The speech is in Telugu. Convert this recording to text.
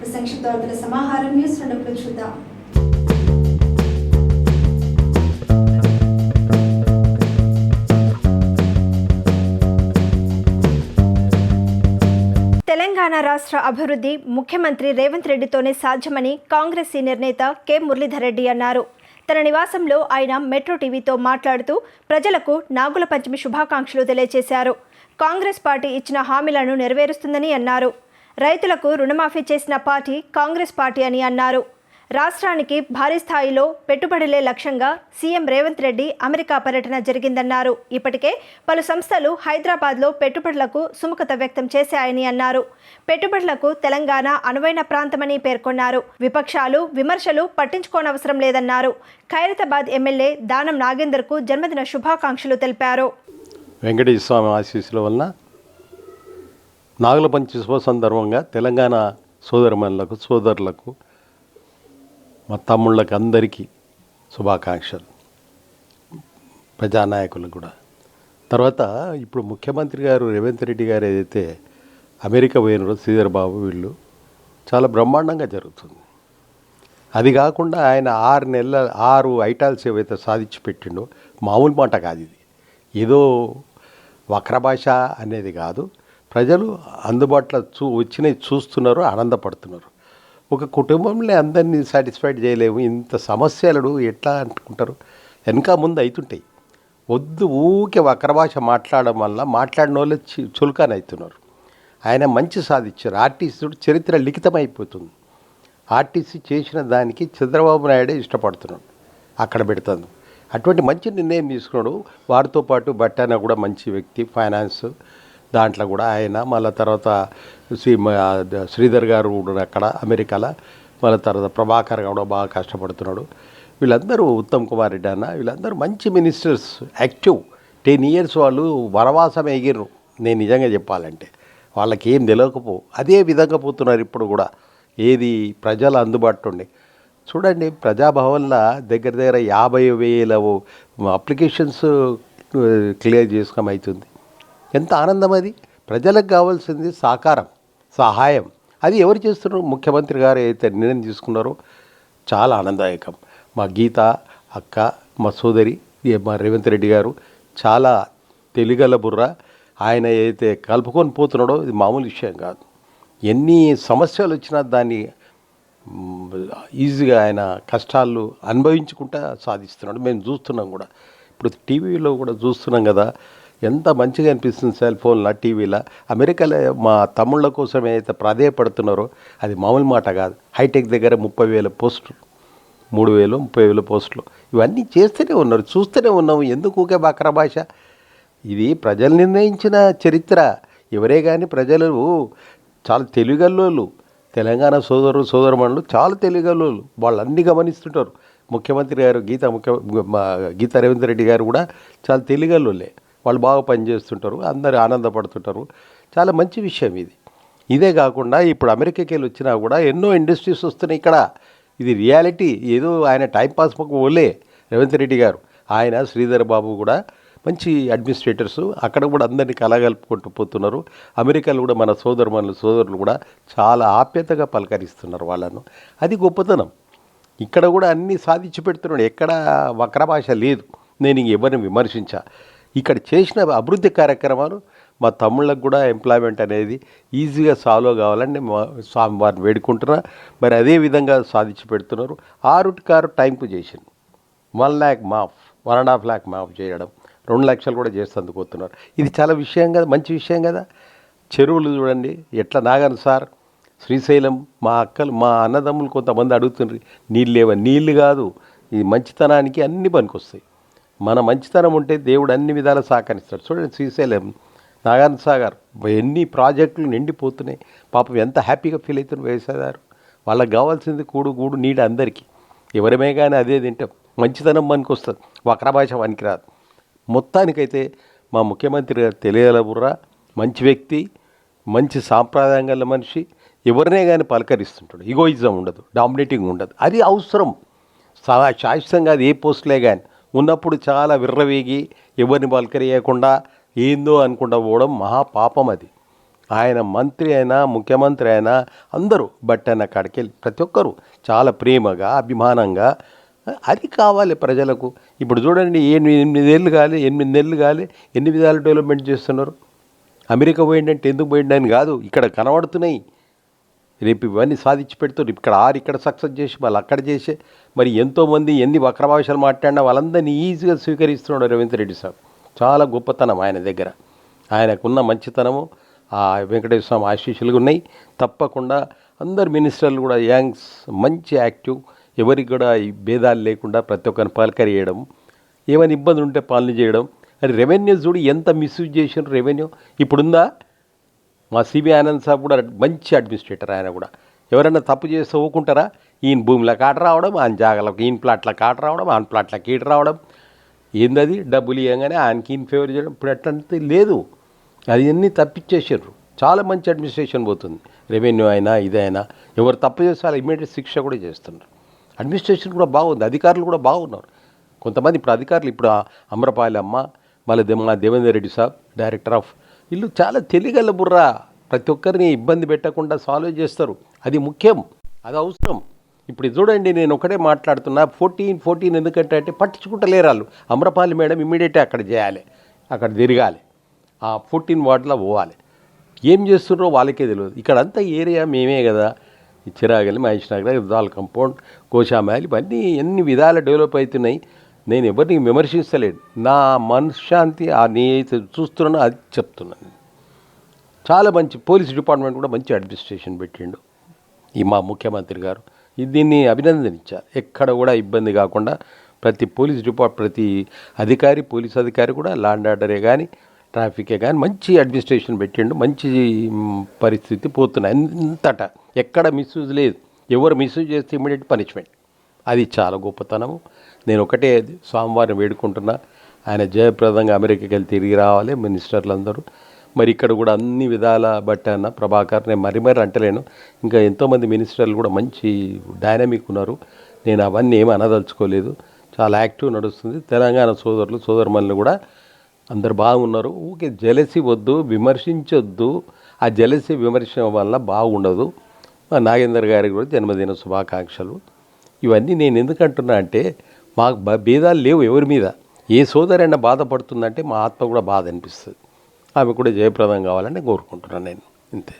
ఇప్పుడు సంక్షిప్త వార్తల సమాహారం న్యూస్ రెండులో చూద్దాం. తెలంగాణ రాష్ట్ర అభివృద్ధి ముఖ్యమంత్రి రేవంత్ రెడ్డితోనే సాధ్యమని కాంగ్రెస్ సీనియర్ నేత కె మురళీధర్ రెడ్డి అన్నారు. తన నివాసంలో ఆయన మెట్రో టీవీతో మాట్లాడుతూ ప్రజలకు నాగుల పంచమి శుభాకాంక్షలు తెలియజేశారు కాంగ్రెస్ పార్టీ ఇచ్చిన హామీలను నెరవేరుస్తుందని అన్నారు. రైతులకు రుణమాఫీ చేసిన పార్టీ కాంగ్రెస్ పార్టీ అని అన్నారు. రాష్ట్రానికి భారీ స్థాయిలో పెట్టుబడులే లక్ష్యంగా సీఎం రేవంత్ రెడ్డి అమెరికా పర్యటన జరిగిందన్నారు. ఇప్పటికే పలు సంస్థలు హైదరాబాద్లో పెట్టుబడులకు సుముఖత వ్యక్తం చేశాయని అన్నారు. పెట్టుబడులకు తెలంగాణ అనువైన ప్రాంతమని పేర్కొన్నారు. విపక్షాలు విమర్శలు పట్టించుకోనవసరం లేదన్నారు. ఖైరతాబాద్ ఎమ్మెల్యే దానం నాగేందర్కు జన్మదిన శుభాకాంక్షలు తెలిపారు. వెంకటేశ్వర స్వామి ఆశీస్సుల వలన నాగలపంచ శుభ సందర్భంగా తెలంగాణ సోదరమణులకు సోదరులకు మా తమ్ముళ్ళకి అందరికీ శుభాకాంక్షలు. ప్రజానాయకులకు కూడా. తర్వాత ఇప్పుడు ముఖ్యమంత్రి గారు రేవంత్ రెడ్డి గారు ఏదైతే అమెరికా పోయినారో శ్రీధర్ బాబు వీళ్ళు చాలా బ్రహ్మాండంగా జరుగుతుంది. అది కాకుండా ఆయన ఆరు నెలల ఆరు ఐటాల్స్ ఏవైతే సాధించి పెట్టిండో మామూలు మాట కాదు ఇది. ఏదో వక్ర భాష అనేది కాదు ప్రజలు అందుబాటులో చూ వచ్చినవి చూస్తున్నారు ఆనందపడుతున్నారు. ఒక కుటుంబంలో అందరినీ సాటిస్ఫైడ్ చేయలేము. ఇంత సమస్యలు ఎట్లా అనుకుంటారు వెనక ముందు అవుతుంటాయి వద్దు ఊకే వక్రభాష మాట్లాడడం వల్ల మాట్లాడిన వాళ్ళు చులకన అవుతున్నారు ఆయన మంచి సాధించారు. ఆర్టీసీ చరిత్ర లిఖితమైపోతుంది. ఆర్టీసీ చేసిన దానికి చంద్రబాబు నాయుడే ఇష్టపడుతున్నాడు. అక్కడ పెడతాను. అటువంటి మంచి నిర్ణయం తీసుకున్నాడు. వారితో పాటు బట్టాన కూడా మంచి వ్యక్తి ఫైనాన్స్ దాంట్లో కూడా ఆయన మళ్ళీ తర్వాత శ్రీ శ్రీధర్ గారు కూడా అక్కడ అమెరికాలో మళ్ళీ తర్వాత ప్రభాకర్ కూడా బాగా కష్టపడుతున్నాడు. వీళ్ళందరూ ఉత్తమ్ కుమార్ రెడ్డి అన్న వీళ్ళందరూ మంచి మినిస్టర్స్ యాక్టివ్. టెన్ ఇయర్స్ వాళ్ళు వనవాసం ఎగిర్రు. నేను నిజంగా చెప్పాలంటే వాళ్ళకి ఏం తెలియకపో అదే విధంగా పోతున్నారు ఇప్పుడు కూడా. ఏది ప్రజల అందుబాటులో ఉండే. చూడండి ప్రజాభవన్లో దగ్గర దగ్గర యాభై వేల అప్లికేషన్స్ క్లియర్ చేసుకోమవుతుంది ఎంత ఆనందం అది? ప్రజలకు కావాల్సింది సహకారం సహాయం. అది ఎవరు చేస్తున్నారు? ముఖ్యమంత్రి గారు అయితే నిర్ణయం తీసుకున్నారో చాలా ఆనందదాయకం. మా గీత అక్క మా సోదరి మా రేవంత్ రెడ్డి గారు చాలా తెలుగల బుర్ర. ఆయన అయితే కలుపుకొని పోతున్నాడో ఇది మామూలు విషయం కాదు. ఎన్ని సమస్యలు వచ్చినా దాన్ని ఈజీగా ఆయన కష్టాలు అనుభవించుకుంటా సాధిస్తున్నాడు. మేము చూస్తున్నాం కూడా. ఇప్పుడు టీవీలో కూడా చూస్తున్నాం కదా ఎంత మంచిగా అనిపిస్తుంది సెల్ ఫోన్లో టీవీలో? అమెరికాలో మా తమ్ముళ్ళ కోసం ఏదైతే ప్రాధేయపడుతున్నారో అది మామూలు మాట కాదు. హైటెక్ దగ్గర ముప్పై వేల పోస్టులు మూడు వేలు ముప్పై వేల పోస్టులు. ఇవన్నీ చేస్తూనే ఉన్నారు చూస్తూనే ఉన్నాము. ఎందుకు ఊకే బక్ర భాష? ఇది ప్రజలు నిర్ణయించిన చరిత్ర. ఎవరే కానీ ప్రజలు చాలా తెలుగల్లోళ్ళు తెలంగాణ సోదరులు సోదరమణులు చాలా తెలుగల్లోళ్ళు. వాళ్ళు అన్నీ గమనిస్తుంటారు. ముఖ్యమంత్రి గారు గీత ముఖ్య మా గీతా రేవంత్ రెడ్డి గారు కూడా చాలా తెలుగల్లోళ్ళే. వాళ్ళు బాగా పనిచేస్తుంటారు అందరు ఆనందపడుతుంటారు. చాలా మంచి విషయం ఇది. ఇదే కాకుండా ఇప్పుడు అమెరికాకి వెళ్ళి వచ్చినా కూడా ఎన్నో ఇండస్ట్రీస్ వస్తున్నాయి ఇక్కడ. ఇది రియాలిటీ. ఏదో ఆయన టైంపాస్ పక్క ఓలే రేవంత్ రెడ్డి గారు ఆయన శ్రీధర్ బాబు కూడా మంచి అడ్మినిస్ట్రేటర్స్. అక్కడ కూడా అందరినీ కలగలుపుకుంటూ పోతున్నారు. అమెరికాలో కూడా మన సోదరుమనులు సోదరులు కూడా చాలా ఆప్యతగా పలకరిస్తున్నారు వాళ్ళను. అది గొప్పతనం. ఇక్కడ కూడా అన్నీ సాధించి పెడుతున్నాడు ఎక్కడ వక్ర భాష లేదు. నేను ఇంక ఎవరిని విమర్శించా. ఇక్కడ చేసిన అభివృద్ధి కార్యక్రమాలు మా తమ్ముళ్ళకు కూడా ఎంప్లాయ్మెంట్ అనేది ఈజీగా సాల్వ్ కావాలని మా స్వామి వారిని వేడుకుంటున్నా. మరి అదే విధంగా సాధించి పెడుతున్నారు. ఆరుటి కారు టైంకు చేసింది. వన్ ల్యాక్ మాఫ్ వన్ అండ్ హాఫ్ ల్యాక్ మాఫ్ చేయడం. రెండు లక్షలు కూడా చేస్తేందుకు పోతున్నారు ఇది చాలా విషయం కదా మంచి విషయం కదా. చెరువులు చూడండి ఎట్లా నాగను సార్ శ్రీశైలం మా అక్కలు మా అన్నదమ్ములు కొంతమంది అడుగుతుండ్రు నీళ్ళు లేవా? నీళ్ళు కాదు ఇది మంచితనానికి అన్ని పనికొస్తాయి. మన మంచితనం ఉంటే దేవుడు అన్ని విధాలు సహకరిస్తాడు. చూడండి శ్రీశైలం నాగార్జున సాగర్ ఎన్ని ప్రాజెక్టులు నిండిపోతున్నాయి. పాపం ఎంత హ్యాపీగా ఫీల్ అవుతున్నారు వ్యవసాయదారు వాళ్ళకి కావాల్సింది కూడు గూడు నీడ అందరికీ. ఎవరమే కానీ అదే తింటాం. మంచితనం మనకు వస్తుంది వక్ర భాష పనికిరాదు. మొత్తానికైతే మా ముఖ్యమంత్రి గారు తెలియలబుర్రా మంచి వ్యక్తి మంచి సాంప్రదాయం గల మనిషి ఎవరినే కానీ పలకరిస్తుంటాడు. ఇగోయిజం ఉండదు డామినేటింగ్ ఉండదు. అది అవసరం. సా- శాశ్వతంగా అది ఏ పోస్టులే కానీ ఉన్నప్పుడు చాలా విర్రవేగి ఎవరిని పలకరియకుండా ఏందో అనుకుంటా పోవడం మహా పాపం అది. ఆయన మంత్రి అయినా ముఖ్యమంత్రి అయినా అందరూ బట్టన కాడికి వెళ్ళి ప్రతి ఒక్కరు చాలా ప్రేమగా అభిమానంగా అది కావాలి ప్రజలకు. ఇప్పుడు చూడండి ఎనిమిది ఎనిమిదేళ్ళు కాలి ఎనిమిది నెలలు కాలి ఎన్ని విధాలు డెవలప్మెంట్ చేస్తున్నారు? అమెరికా పోయిందంటే ఎందుకు పోయిండని కాదు ఇక్కడ కనబడుతున్నాయి. రేపు ఇవన్నీ సాధించి పెడుతున్నారు. ఇక్కడ ఆరు ఇక్కడ సక్సెస్ చేసి వాళ్ళు అక్కడ చేసే మరి ఎంతోమంది ఎన్ని వక్ర భాషలు మాట్లాడినా వాళ్ళందరినీ ఈజీగా స్వీకరిస్తున్నాడు రేవంత్ రెడ్డి సార్ చాలా గొప్పతనం ఆయన దగ్గర. ఆయనకున్న మంచితనము ఆ వెంకటేశ్వర స్వామి ఆశీస్సులు ఉన్నాయి. తప్పకుండా అందరు మినిస్టర్లు కూడా యాంగ్స్ మంచి యాక్టివ్. ఎవరికి కూడా ఈ భేదాలు లేకుండా ప్రతి ఒక్కరిని పలకరియడం ఏమైనా ఇబ్బంది ఉంటే పాలన చేయడం. అది రెవెన్యూ చూడు ఎంత మిస్యూజ్ చేసిన రెవెన్యూ. ఇప్పుడుందా? మా సిబి ఆనంద్ సాబ్ కూడా మంచి అడ్మినిస్ట్రేటర్ ఆయన కూడా. ఎవరైనా తప్పు చేస్తే ఊకుంటారా ఈయన భూమిలో కాట రావడం ఆయన జాగలకు ఈయన ప్లాట్ల కాట రావడం ఆయన ప్లాట్ల కీట రావడం. ఏందది? డబ్బులు ఇవ్వగానే ఆయనకి ఈయన ఫేవర్ చేయడం. ఇప్పుడు అట్లాంటి లేదు. అది అన్నీ తప్పించేసారు చాలా మంచి అడ్మినిస్ట్రేషన్ పోతుంది. రెవెన్యూ అయినా ఇదైనా. ఎవరు తప్పు చేస్తే వాళ్ళు ఇమీడియట్ శిక్ష కూడా చేస్తున్నారు. అడ్మినిస్ట్రేషన్ కూడా బాగుంది. అధికారులు కూడా బాగున్నారు. కొంతమంది ఇప్పుడు అధికారులు ఇప్పుడు ఆ అమ్రపాలి అమ్మ మళ్ళీ మా దేవేందర్ రెడ్డి సాబ్ డైరెక్టర్ ఆఫ్ వీళ్ళు చాలా తెలియగల బుర్రా. ప్రతి ఒక్కరిని ఇబ్బంది పెట్టకుండా సాల్వ్ చేస్తారు. అది ముఖ్యం. అది అవసరం. ఇప్పుడు చూడండి నేను ఒకటే మాట్లాడుతున్నా ఫోర్టీన్ ఫోర్టీన్ ఎందుకంటే అంటే పట్టించుకుంటలేరు వాళ్ళు. అమ్రపాలి మేడం ఇమ్మీడియట్గా అక్కడ చేయాలి అక్కడ తిరగాలి. ఆ ఫోర్టీన్ వార్డులో పోవాలి. ఏం చేస్తున్నారో వాళ్ళకే తెలియదు. ఇక్కడ అంతా ఏరియా మేమే కదా. చిరాగలి మహేష్ నగర్ రుదాల్ కంపౌండ్ కోశామాలి ఇవన్నీ ఎన్ని విధాల డెవలప్ అవుతున్నాయి నేను ఎవరిని విమర్శించలేదు నా మనశ్శాంతి ఆ నేనైతే చూస్తున్నానో అది చెప్తున్నాను. చాలా మంచి పోలీస్ డిపార్ట్మెంట్ కూడా మంచి అడ్మినిస్ట్రేషన్ పెట్టిండు. ఈ మా ముఖ్యమంత్రి గారు. దీన్ని అభినందనించాలి ఎక్కడ కూడా ఇబ్బంది కాకుండా ప్రతి పోలీస్ డిపార్ట్ ప్రతి అధికారి పోలీస్ అధికారి కూడా లాండ్ ఆర్డరే కానీ ట్రాఫికే కానీ మంచి అడ్మినిస్ట్రేషన్ పెట్టిండు. మంచి పరిస్థితి పోతున్నాయి. అంతటా ఎక్కడ మిస్యూజ్ లేదు. ఎవరు మిస్యూజ్ చేస్తే ఇమీడియట్ పనిష్మెంట్ అది చాలా గొప్పతనము. నేను ఒకటే స్వామివారిని వేడుకుంటున్నా. ఆయన జయప్రదంగా అమెరికాకి వెళ్ళి తిరిగి రావాలి. మినిస్టర్లు అందరూ మరి ఇక్కడ కూడా అన్ని విధాల బట్టి అన్న ప్రభాకర్ నేను మరి మరి అంటలేను. ఇంకా ఎంతోమంది మినిస్టర్లు కూడా మంచి డైనమిక్ ఉన్నారు. నేను అవన్నీ ఏమీ అనదలుచుకోలేదు. చాలా యాక్టివ్ నడుస్తుంది. తెలంగాణ సోదరులు సోదరుమణులు కూడా అందరు బాగున్నారు. ఊకే జలసి వద్దు విమర్శించొద్దు. ఆ జలసి విమర్శ వల్ల బాగుండదు. మా నాగేందర్ గారికి కూడా జన్మదిన శుభాకాంక్షలు. ఇవన్నీ నేను ఎందుకంటున్నా అంటే మాకు భేదాలు లేవు ఎవరి మీద. ఏ సోదరైనా బాధపడుతుందంటే మా ఆత్మ కూడా బాధ అనిపిస్తుంది. ఆమె కూడా జయప్రదం కావాలని కోరుకుంటున్నాను నేను. ఇంతే.